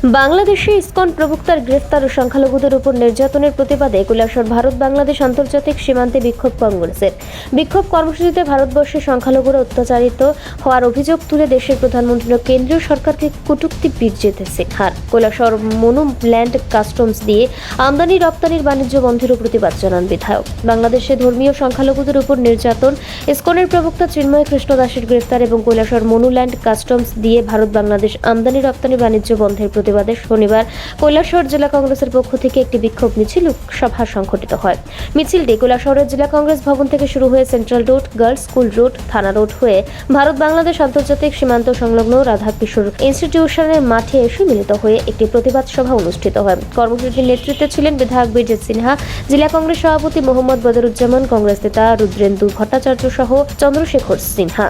বাংলাদেশে ইসকন প্রবক্তার গ্রেফতার ও সংখ্যালঘুদের উপর নির্যাতনের প্রতিবাদে কৈলাসর ভারত বাংলাদেশ আন্তর্জাতিক সীমান্তে বিক্ষোভ কংগ্রেসের। বিক্ষোভ কর্মসূচিতে ভারতবর্ষে সংখ্যালঘুরা অত্যাচারিত হওয়ার অভিযোগ তুলে দেশের প্রধানমন্ত্রী ও কেন্দ্রীয় সরকারকে কটূক্তি বিজেতে সিনহার কৈলাসর মনু ল্যান্ড কাস্টমস দিয়ে আমদানি, রপ্তানির বাণিজ্য বন্ধেরও প্রতিবাদ জানান বিধায়ক। বাংলাদেশে ধর্মীয় সংখ্যালঘুদের উপর নির্যাতন, ইসকনের প্রবক্তা চিন্ময় কৃষ্ণ দাসের গ্রেফতার এবং কৈলাসর মনুল্যান্ড কাস্টমস দিয়ে ভারত বাংলাদেশ আমদানি, রপ্তানি, বাণিজ্য বন্ধের প্রতিবাদে শনিবার কৈলাসহর জেলা কংগ্রেসের পক্ষ থেকে একটি বিক্ষোভ মিছিল সভা সংঘটিত হয়। মিছিলটি কৈলাসহরের জেলা কংগ্রেস ভবন থেকে শুরু হয়ে central road, girls school road, থানা রোড হয়ে ভারত বাংলাদেশ আন্তর্জাতিক সীমান্ত সংলগ্ন রাধাকিশোর ইনস্টিটিউশনের মাঠে এসে মিলিত হয়ে একটি প্রতিবাদ সভা অনুষ্ঠিত হয়। কর্মসূচির নেতৃত্বে ছিলেন বিধায়ক বিজেত সিনহা, জেলা কংগ্রেস সভাপতি মোহাম্মদ বদরুজ্জামান, কংগ্রেস নেতা রুদ্রেন্দু ভট্টাচার্য সহ চন্দ্রশেখর সিনহা।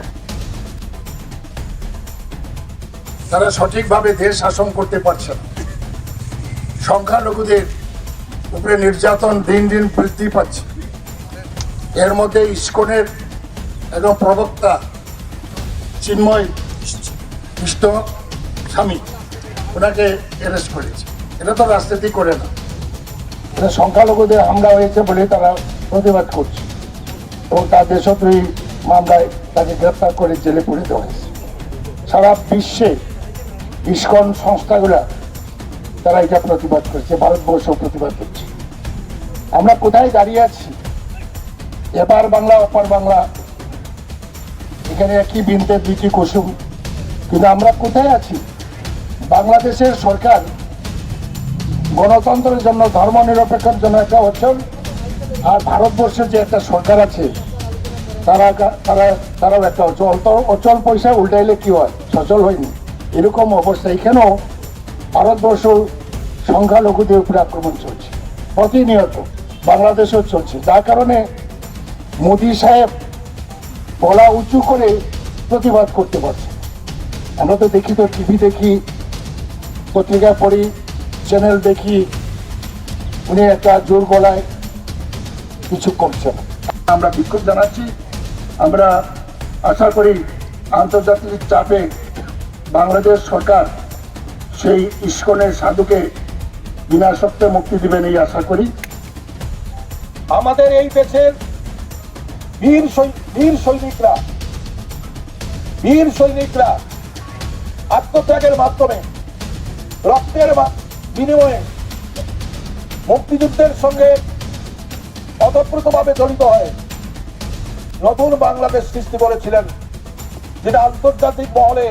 তারা সঠিকভাবে দেশ শাসন করতে পারছে না। সংখ্যালঘুদের উপরে নির্যাতন দিন দিন বৃদ্ধি পাচ্ছে। এর মধ্যে ইস্কনের একজন প্রবক্তা চিন্ময় কৃষ্ণ স্বামী, ওনাকে অ্যারেস্ট করেছে। এটা তো রাজনীতি করে না। এটা সংখ্যালঘুদের হামলা হয়েছে বলে তারা প্রতিবাদ করছে। এবং তার দেশদ্রোহী মামলায় তাকে গ্রেপ্তার করে জেলে পুরে দেওয়া হয়েছে। সারা বিশ্বে ইস্কন সংস্থাগুলা, তারা এটা প্রতিবাদ করছে ভারতবর্ষ প্রতিবাদ করছে। আমরা কোথায় দাঁড়িয়ে আছি? এপার বাংলা অপার বাংলা। এখানে একই বিনতে দুইটি কুসুম। কিন্তু আমরা কোথায় আছি? বাংলাদেশের সরকার গণতন্ত্রের জন্য ধর্ম নিরপেক্ষের জন্য একটা অচল, আর ভারতবর্ষের যে একটা সরকার আছে, তারা তারা তারাও একটা অচল। অচল পয়সা উল্টাইলে কি হয়? সচল হয়নি। এরকম অবস্থা এখানেও ভারতবর্ষ সংখ্যালঘুদের উপরে আক্রমণ চলছে? প্রতিনিয়ত বাংলাদেশেও চলছে। যার কারণে মোদী সাহেব গলা উঁচু করে প্রতিবাদ করতে পারছে আমরা তো দেখি তো টিভি দেখি, পত্রিকা পড়ি, চ্যানেল দেখি, উনি একটা জোর গলায় কিছু করছে না। আমরা বিক্ষোভ জানাচ্ছি। আমরা আশা করি আন্তর্জাতিক চাপে বাংলাদেশ সরকার সেই ইস্কনের সাধুকে বিনা সত্ত্বে মুক্তি দিবেন এই আশা করি। আমাদের এই দেশের বীর বীর সৈনিকরা বীর সৈনিকরা আত্মত্যাগের মাধ্যমে, রক্তের বিনিময়ে মুক্তিযুদ্ধের সঙ্গে অতপ্রতভাবে জড়িত হয় নতুন বাংলাদেশ সৃষ্টি করেছিলেন, যেটা আন্তর্জাতিক মহলে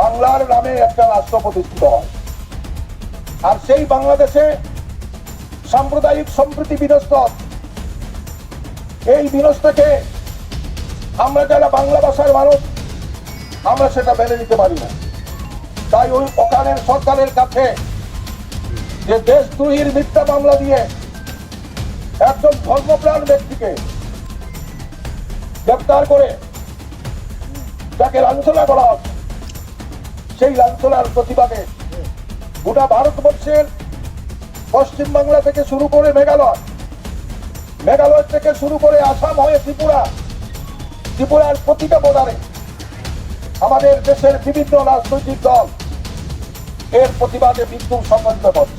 বাংলার নামে একটা রাষ্ট্র প্রতিষ্ঠিত হয়। আর সেই বাংলাদেশে সাম্প্রদায়িক সম্প্রীতি বিনষ্ট এই বিনষ্টকে আমরা যারা বাংলা ভাষার মানুষ, আমরা সেটা মেনে নিতে পারি না। তাই ওই ওখানের সরকারের কাছে যে দেশদ্রোহীর মিথ্যা মামলা দিয়ে একজন ধর্মপ্রাণ ব্যক্তিকে গ্রেপ্তার করে তাকে লাঞ্ছনা করা সেই লাঞ্ছনার প্রতিবাদে গোটা ভারতবর্ষের পশ্চিমবাংলা থেকে শুরু করে মেঘালয় মেঘালয় থেকে শুরু করে আসাম হয়ে ত্রিপুরা, ত্রিপুরার প্রতিটা বর্ডারে আমাদের দেশের বিভিন্ন রাজনৈতিক দল এর প্রতিবাদে বিদ্যুৎ সংগঠিত করছে